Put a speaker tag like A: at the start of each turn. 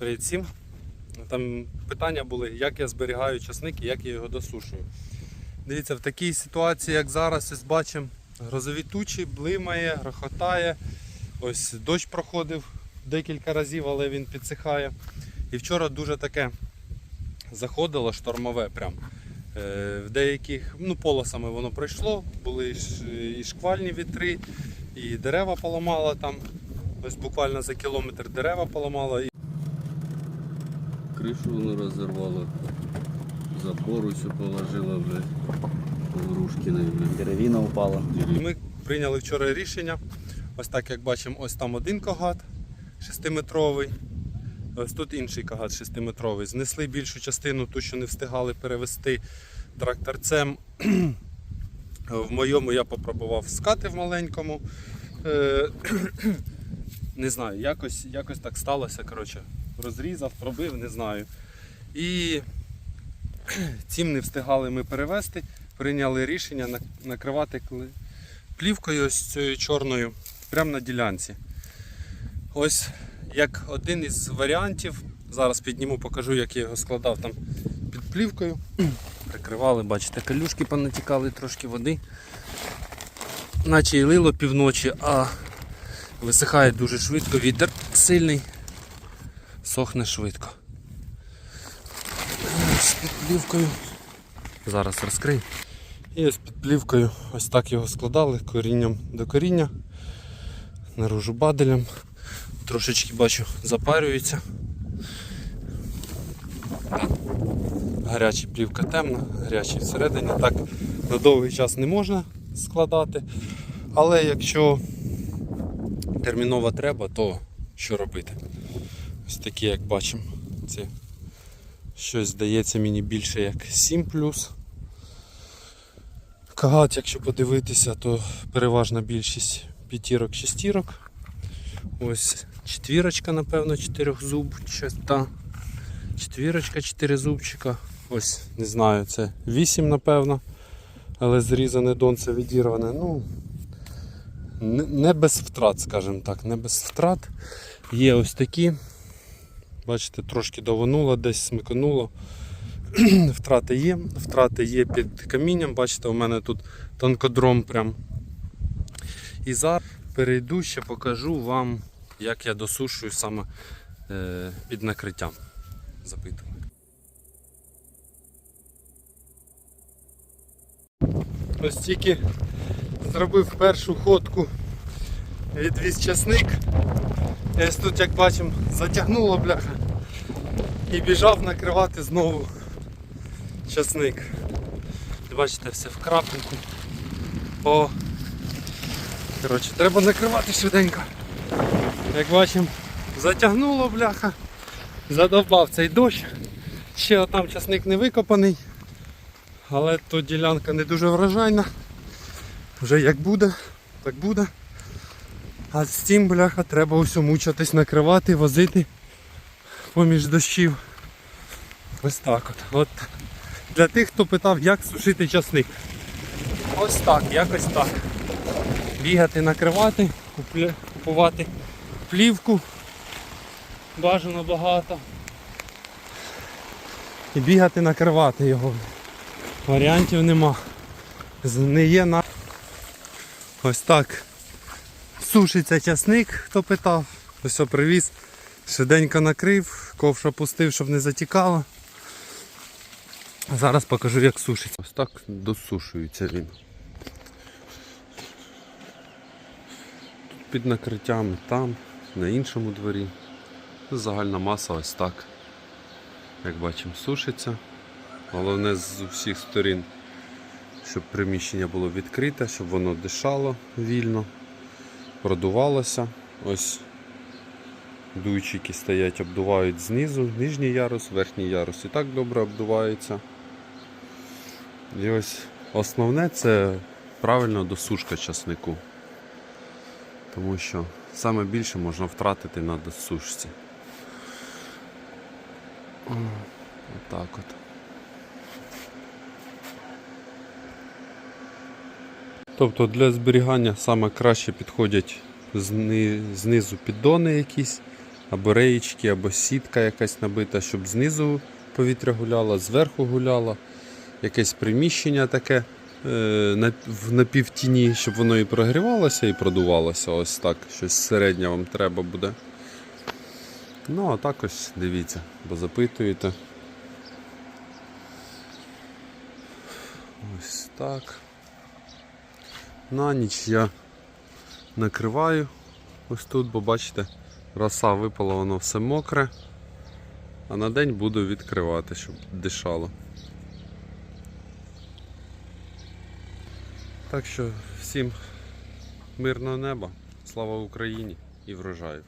A: Привіт всім. Там питання були, як я зберігаю часник і як я його досушую. Дивіться, в такій ситуації, як зараз, ось бачимо, грозові тучі, блимає, грохотає. Ось дощ проходив декілька разів, але він підсихає. І вчора дуже таке заходило штормове прям. Е, В деяких ну, полосами воно пройшло, були і шквальні вітри, і дерева поламало там. Ось буквально за кілометр дерева поламало.
B: Кришу воно розірвало. Запору всю положила, блядь. Грушкиной, блядь.
C: Деревіна упала.
A: І Ми прийняли вчора рішення. Ось так як бачимо, ось там один кагат 6-метровий, ось тут інший кагат 6-метровий. Знесли більшу частину, ту, що не встигали перевести тракторцем. В моєму я попробував скати в маленькому. Е, Не знаю, якось, якось так сталося. Коротше, розрізав, пробив, не знаю. І цим не встигали ми перевести. Прийняли рішення накривати плівкою ось цією чорною прямо на ділянці. Ось як один із варіантів. Зараз підніму, покажу, як я його складав там під плівкою. Прикривали, бачите, калюшки понатікали трошки води. Наче і лило півночі, а висихає дуже швидко, вітер сильний, сохне швидко. З під плівкою. Зараз розкрию. І ось під плівкою ось так його складали корінням до коріння, наружу баделем. Трошечки бачу запарюється. Гаряча плівка темна, гарячий всередині. Так на довгий час не можна складати. Але якщо терміново треба, то що робити? Ось такі, як бачимо, це щось здається мені більше як 7 Кагат, якщо подивитися, то переважна більшість п'ятірок, шестірок. Ось четвірочка, напевно, чотирьохзубчата. Четвірочка, чотири зубчика. Ось, не знаю, це 8, напевно. Але зрізане донце відірване. Ну, не без втрат, скажімо так, не без втрат. Є ось такі. Бачите, трошки довонуло, десь смикануло. Втрати є. Втрати є під камінням. Бачите, у мене тут тонкодром прям. І зараз перейду ще покажу вам, як я досушую саме е, під накриттям. Запитували. Ось тільки зробив першу ходку, відвіз часник. Ось тут, як бачимо, затягнуло бляха і біжав накривати знову часник. Бачите, все в крапинку. О! Коротше, треба накривати швиденько. Як бачимо, затягнуло бляха, задовбав цей дощ. Ще там часник не викопаний, але тут ділянка не дуже врожайна. Вже як буде, так буде. А з цим бляха треба усьо мучатись накривати, возити поміж дощів. Ось так от. от. Для тих, хто питав, як сушити часник. Ось так, якось так. Бігати, накривати, купувати плівку. Бажано багато. І бігати накривати його. Варіантів нема. Не є на. Ось так. Сушиться часник, хто питав. Ось привіз. Швиденько накрив, ковш опустив, щоб не затікало. Зараз покажу, як сушиться.
B: Ось так досушується він. Тут під накриттями там, на іншому дворі. Загальна маса ось так. Як бачимо, сушиться. Головне з усіх сторін, щоб приміщення було відкрите, щоб воно дишало вільно, продувалося. Ось дуйчики стоять, обдувають знизу, нижній ярус, верхній ярус і так добре обдувається. І ось основне це правильна досушка часнику. Тому що саме більше можна втратити на досушці. Отак от.
A: Тобто для зберігання саме краще підходять зни- знизу піддони якісь або реєчки, або сітка якась набита, щоб знизу повітря гуляло, зверху гуляло, якесь приміщення таке е, в напівтіні, щоб воно і прогрівалося, і продувалося. Ось так. Щось середнє вам треба буде. Ну, а також дивіться, бо запитуєте. Ось так. На ніч я накриваю ось тут, бо бачите, роса випала, воно все мокре. А на день буду відкривати, щоб дишало. Так що всім мирного неба, слава Україні і врожаю.